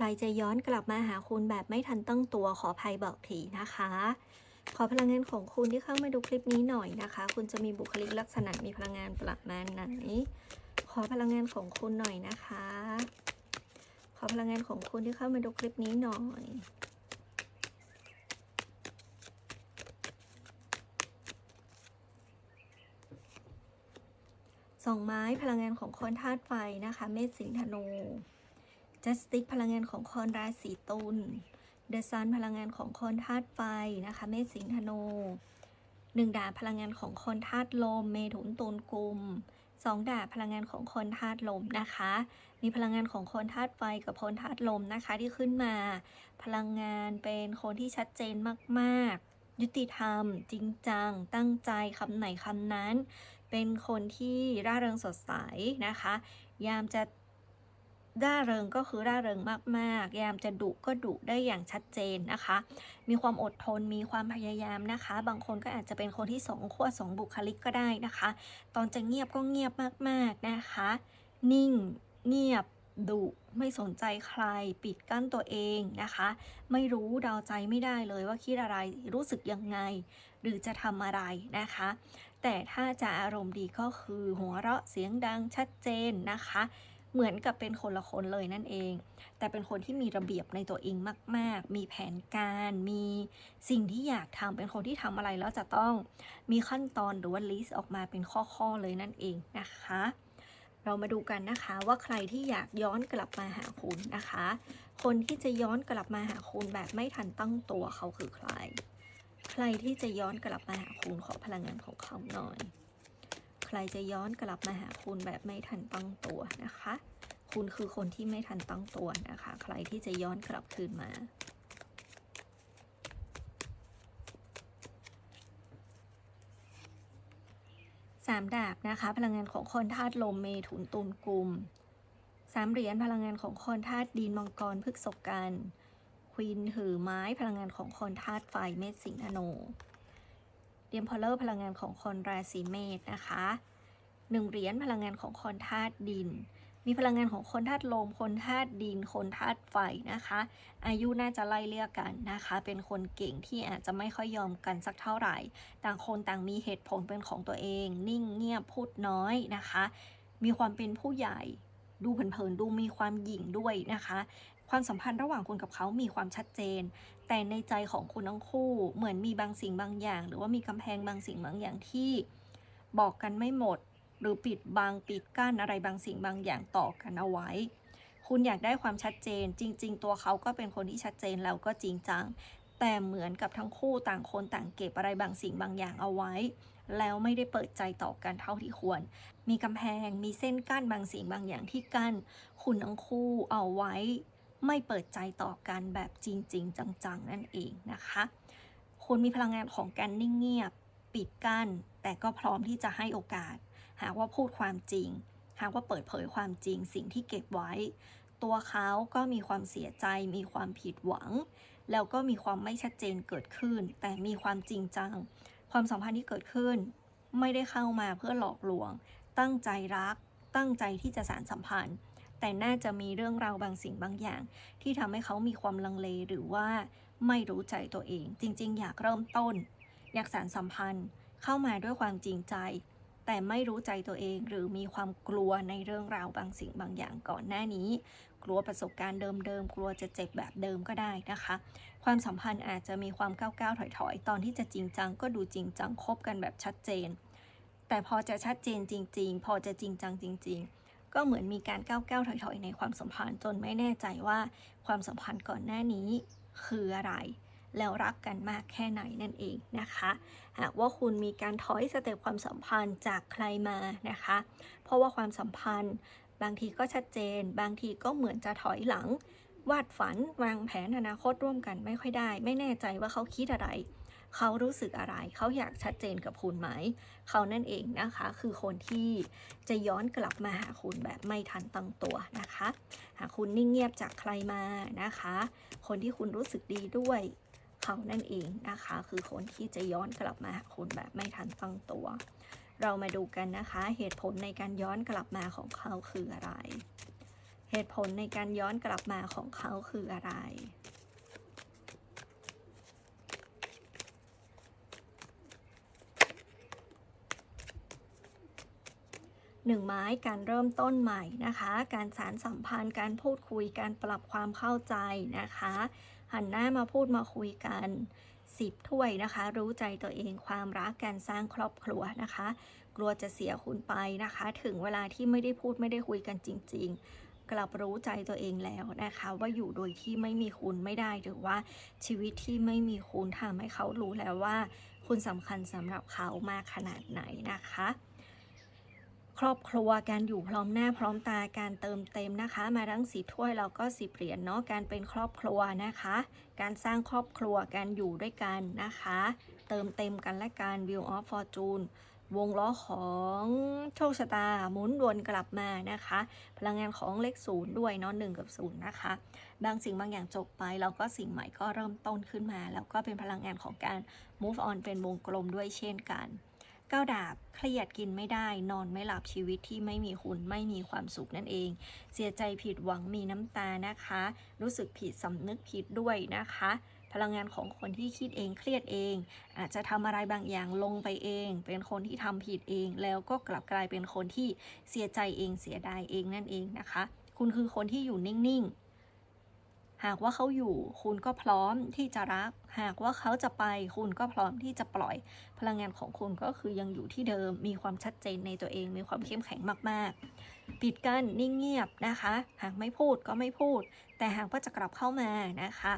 ใครจะย้อนกลับมาหาคุณแบบไม่ทันตั้งตัวขอภัยบอกทีนะคะ ขอพลังงานของคุณที่เข้ามาดูคลิปนี้หน่อยนะคะ คุณจะมีบุคลิกลักษณะมีพลังงานประมาณไหน ขอพลังงานของคุณหน่อยนะคะ ขอพลังงานของคุณที่เข้ามาดูคลิปนี้หน่อยสองไม้พลังงานของคนธาตุไฟนะคะ เมษสิงห์ธนู จัสติกพลังงานของคนราศีตุลเดอะซันพลังงานของคนธาตุไฟนะคะ เมษสิงห์ธนูหนึ่งดาบพลังงานของคนธาตุลม เมถุนตุลกุมสองดาบพลังงานของคนธาตุลมนะคะ มีพลังงานของคนธาตุไฟกับคนธาตุลมนะคะที่ขึ้นมา พลังงานเป็นคนที่ชัดเจนมากๆ ยุติธรรม จริงจัง ตั้งใจคำไหนคำนั้น เป็นคนที่ร่าเริงสดใสนะคะ ยามจะ ร่าเริงก็คือร่าเริงมากๆ ยามจะดุก็ดุได้อย่างชัดเจนนะคะ มีความอดทน มีความพยายามนะคะ บางคนก็อาจจะเป็นคนที่สองขั้วสองบุคลิกก็ได้นะคะ ตอนจะเงียบก็เงียบมากๆนะคะ นิ่ง เงียบ ดุไม่สนใจใคร ปิดกั้นตัวเองนะคะ ไม่รู้เดาใจไม่ได้เลยว่าคิดอะไร รู้สึกยังไง หรือจะทำอะไรนะคะ แต่ถ้าจะอารมณ์ดีก็คือหัวเราะเสียงดังชัดเจนนะคะ เหมือนกับเป็นคนละคนเลยนั่นเอง แต่เป็นคนที่มีระเบียบในตัวเองมาก ๆ มีแผนการ มีสิ่งที่อยากทำเป็นคนที่ทำอะไรแล้วจะต้องมีขั้นตอนหรือว่าลิสต์ออกมาเป็นข้อ ๆ เลยนั่นเองนะคะ เรามาดูกันนะคะว่าใครที่อยากย้อนกลับมาหาคุณนะคะ คนที่จะย้อนกลับมาหาคุณแบบไม่ทันตั้งตัวเขาคือใคร ใครที่จะย้อนกลับมาหาคุณขอพลังงานของเขาหน่อย ใครจะย้อนกลับมาหาคุณแบบไม่ทันตั้งตัวนะคะ คุณคือคนที่ไม่ทันตั้งตัวนะคะ ใครที่จะย้อนกลับคืนมาสามดาบนะคะ พลังงานของคนธาตุลมเมถุนตุลกุมสามเหรียญพลังงานของคนธาตุดินมังกรพฤกษกันควีนถือไม้พลังงานของคนธาตุไฟเมษสิงห์ธนู เดียมพอลเลอร์พลังงานของคนราศีเมษนะคะหนึ่งเหรียญพลังงานของคนธาตุดิน มีพลังงานของคนธาตุลม คนธาตุดิน คนธาตุไฟนะคะ อายุน่าจะไล่เลี่ยกันนะคะ เป็นคนเก่งที่อาจจะไม่ค่อยยอมกันสักเท่าไหร่ ต่างคนต่างมีเหตุผลเป็นของตัวเอง นิ่งเงียบพูดน้อยนะคะ มีความเป็นผู้ใหญ่ ดูเผินๆดูมีความหยิ่งด้วยนะคะ ความสัมพันธ์ระหว่างคุณกับเขามีความชัดเจน แต่ในใจของคุณทั้งคู่เหมือนมีบางสิ่งบางอย่าง หรือว่ามีกำแพงบางสิ่งบางอย่างที่บอกกันไม่หมด หรือปิดบังปิดกั้นอะไรบางสิ่งบางอย่างต่อกันเอาไว้ คุณอยากได้ความชัดเจน จริง ๆ ตัวเขาก็เป็นคนที่ชัดเจนแล้วก็จริงจังแต่เหมือนกับทั้งคู่ต่างคนต่างเก็บอะไรบางสิ่งบางอย่างเอาไว้ แล้วไม่ได้เปิดใจต่อกันเท่าที่ควร มีกำแพง มีเส้นกั้นบางสิ่งบางอย่างที่กั้น คุณทั้งคู่เอาไว้ ไม่เปิดใจต่อกันแบบจริง ๆ จังๆ นั่นเองนะคะ คุณมีพลังงานของการนิ่งเงียบ ปิดกั้น แต่ก็พร้อมที่จะให้โอกาส หากว่าพูดความจริง หากว่าเปิดเผยความจริงสิ่งที่เก็บไว้ ตัวเขาก็มีความเสียใจ มีความผิดหวัง แล้วก็มีความไม่ชัดเจนเกิดขึ้น แต่มีความจริงจัง ความสัมพันธ์ที่เกิดขึ้น ไม่ได้เข้ามาเพื่อหลอกลวง ตั้งใจรัก ตั้งใจที่จะสารสัมพันธ์ แต่น่าจะมีเรื่องราวบางสิ่งบางอย่าง ที่ทำให้เขามีความลังเลหรือว่าไม่รู้ใจตัวเอง จริง ๆ อยากเริ่มต้น อยากสารสัมพันธ์ เข้ามาด้วยความจริงใจ แต่ไม่รู้ใจตัวเองหรือมีความกลัวในเรื่องราวบางสิ่งบางอย่างก่อนหน้านี้ กลัวประสบการณ์เดิมๆ กลัวจะเจ็บแบบเดิมก็ได้นะคะ ความสัมพันธ์อาจจะมีความก้าวๆถอยๆ ตอนที่จะจริงจังก็ดูจริงจังคบกันแบบชัดเจน แต่พอจะชัดเจนจริง ๆ พอจะจริงจังจริง ๆก็เหมือนมีการก้าวๆถอยๆ ในความสัมพันธ์จนไม่แน่ใจว่าความสัมพันธ์ก่อนหน้านี้คืออะไร แล้วรักกันมากแค่ไหนนั่นเองนะคะหากว่าคุณมีการถอยสเต็ปความสัมพันธ์จากใครมานะคะ เพราะว่าความสัมพันธ์ บางทีก็ชัดเจน บางทีก็เหมือนจะถอยหลัง วาดฝันวางแผนอนาคตร่วมกันไม่ค่อยได้ ไม่แน่ใจว่าเขาคิดอะไร เขารู้สึกอะไร เขาอยากชัดเจนกับคุณไหม เขานั่นเองนะคะ คือคนที่จะย้อนกลับมาหาคุณแบบไม่ทันตั้งตัวนะคะ หากคุณนิ่งเงียบจากใครมานะคะ คนที่คุณรู้สึกดีด้วย เขานั่นเองนะคะ คือคนที่จะย้อนกลับมาหาคุณแบบไม่ทันตั้งตัว เรามาดูกันนะคะ เหตุผลในการย้อนกลับมาของเขาคืออะไร เหตุผลในการย้อนกลับมาของเขาคืออะไรหนึ่งไม้การเริ่มต้นใหม่นะคะ การสารสัมพันธ์การพูดคุยการปรับความเข้าใจนะคะ หันหน้ามาพูดมาคุยกันสิบถ้วยนะคะ รู้ใจตัวเองความรักการสร้างครอบครัวนะคะ กลัวจะเสียคุณไปนะคะ ถึงเวลาที่ไม่ได้พูดไม่ได้คุยกันจริง ๆ กลับรู้ใจตัวเองแล้วนะคะ ว่าอยู่โดยที่ไม่มีคุณไม่ได้หรือว่าชีวิตที่ไม่มีคุณทำให้เขารู้แล้วว่า คุณสำคัญสำหรับเขามากขนาดไหนนะคะ ครอบครัวการอยู่พร้อมหน้าพร้อมตาการเติมเต็มนะคะ มาทั้งสีถ้วยแล้วก็สิบเหรียญเนาะการเป็นครอบครัวนะคะ การสร้างครอบครัวการอยู่ด้วยกันนะคะ เติมเต็มกันและการ Wheel of Fortune วงล้อของโชคชะตาหมุนวนกลับมานะคะ พลังงานของเลขศูนย์ด้วยเนาะหนึ่งกับศูนย์นะคะ บางสิ่งบางอย่างจบไปแล้วก็สิ่งใหม่ก็เริ่มต้นขึ้นมา แล้วก็เป็นพลังงานของการ move on เป็นวงกลมด้วยเช่นกัน ก้าวดาบ เครียดกินไม่ได้ นอนไม่หลับชีวิตที่ไม่มีคุณไม่มีความสุขนั่นเอง เสียใจผิดหวังมีน้ำตานะคะ รู้สึกผิดสำนึกผิดด้วยนะคะ พลังงานของคนที่คิดเองเครียดเอง อาจจะทำอะไรบางอย่างลงไปเอง เป็นคนที่ทำผิดเอง แล้วก็กลับกลายเป็นคนที่เสียใจเองเสียดายเองนั่นเองนะคะ คุณคือคนที่อยู่นิ่งๆ หากว่าเขาอยู่ คุณก็พร้อมที่จะรัก หากว่าเขาจะไป คุณก็พร้อมที่จะปล่อย พลังงานของคุณก็คือยังอยู่ที่เดิม มีความชัดเจนในตัวเอง มีความเข้มแข็งมากๆ ปิดกั้นนิ่งเงียบนะคะ หากไม่พูดก็ไม่พูด แต่หากว่าจะกลับเข้ามานะคะ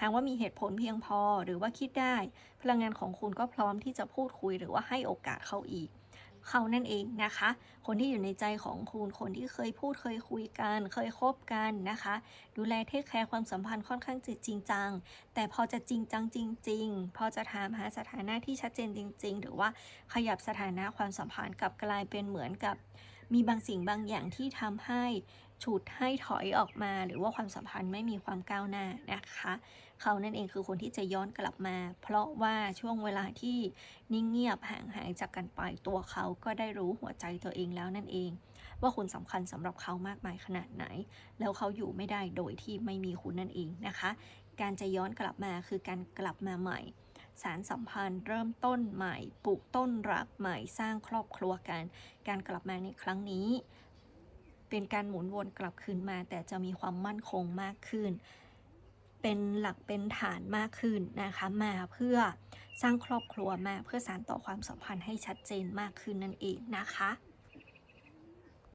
หากว่ามีเหตุผลเพียงพอหรือว่าคิดได้ พลังงานของคุณก็พร้อมที่จะพูดคุยหรือว่าให้โอกาสเขาอีก เขานั่นเองนะคะ คนที่อยู่ในใจของคุณคนที่เคยพูดเคยคุยกัน เคยคบกันนะคะ ดูแลเทคแคร์ความสัมพันธ์ค่อนข้างจจริงจัง แต่พอจะจริงจังจริง ๆ พอจะถามหาสถานะที่ชัดเจนจริง ๆ หรือว่าขยับสถานะความสัมพันธ์กลับกลายเป็นเหมือนกับ มีบางสิ่งบางอย่างที่ทำให้ฉุดให้ถอยออกมา หรือว่าความสัมพันธ์ไม่มีความก้าวหน้านะคะ เขานั่นเองคือคนที่จะย้อนกลับมา เพราะว่าช่วงเวลาที่นิ่งเงียบห่างหายจากกันไปตัวเขาก็ได้รู้หัวใจตัวเองแล้วนั่นเอง ว่าคุณสำคัญสำหรับเขามากมายขนาดไหน แล้วเขาอยู่ไม่ได้โดยที่ไม่มีคุณนั่นเองนะคะ การจะย้อนกลับมาคือการกลับมาใหม่ สารสัมพันธ์ เริ่มต้นใหม่ ปลูกต้นรักใหม่สร้างครอบครัวกัน การกลับมาในครั้งนี้ เป็นการหมุนวนกลับคืนมา แต่จะมีความมั่นคงมากขึ้น เป็นหลักเป็นฐานมากขึ้นนะคะมาเพื่อสร้างครอบครัวมาเพื่อสานต่อความสัมพันธ์ให้ชัดเจนมากขึ้นนั่นเองนะคะ